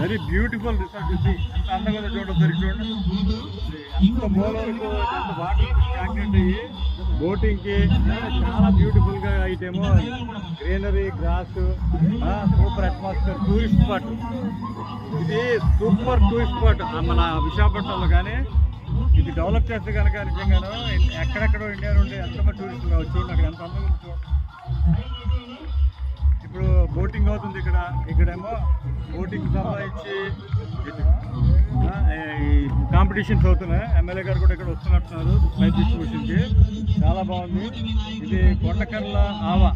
Very beautiful resort ఇది ఎంత అందంగా చూడడం చూడండి ఒకసారి చూడండి. ఎంత వాటర్ స్టాగ్నెంట్ అయ్యి బోటింగ్కి చాలా బ్యూటిఫుల్గా అయితేమో greenery grass super atmosphere tourist spot ఇది సూపర్ టూరిస్ట్ స్పాట్ మన విశాఖపట్నంలో కానీ ఇది డెవలప్ చేస్తే కనుక నిజంగాను ఎక్కడెక్కడో ఇండియా నుండి ఎంతమంది టూరిస్టులు చూడండి అక్కడ ఎంత అందంగా చూడండి. ఓటింగ్ అవుతుంది ఇక్కడ. ఇక్కడేమో బోటింగ్ సంబంధించి ఈ కాంపిటీషన్స్ అవుతున్నాయి. ఎమ్మెల్యే గారు కూడా ఇక్కడ వస్తున్నట్టున్నారు ప్రైజ్ డిస్ట్రిబ్యూషన్కి. చాలా బాగుంది. ఇది కొండకర్ల ఆవా.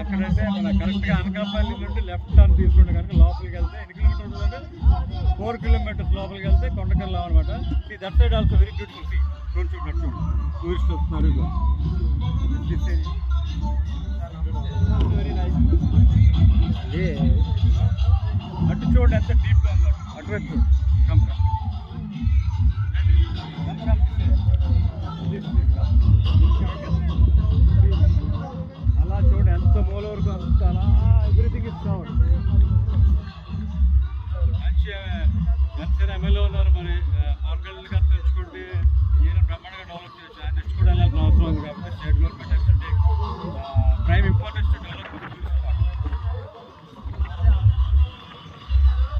ఎక్కడంటే మన కరెక్ట్గా అనకాపల్లి నుండి లెఫ్ట్ టర్న్ తీసుకుంటే కనుక లోపలికి వెళ్తే ఎన్ని కిలోమీటర్స్ ఉంటుందంటే ఫోర్ కిలోమీటర్స్ లోపలికి వెళ్తే కొండకర్ల ఆవ అనమాట ఈ that side also very beautiful sea చూడండి చూడండి టూరిస్ట్ వస్తున్నారు చూడండి ఎంత డీప్గా ఉందో. అటువైపు అలా చూడండి ఎంత మూల వరకు అంత అలా అభివృద్ధికి ఇస్తా మంచి జనసేన ఎమ్మెల్యే ఉన్నారు మరి మార్గల్ గారు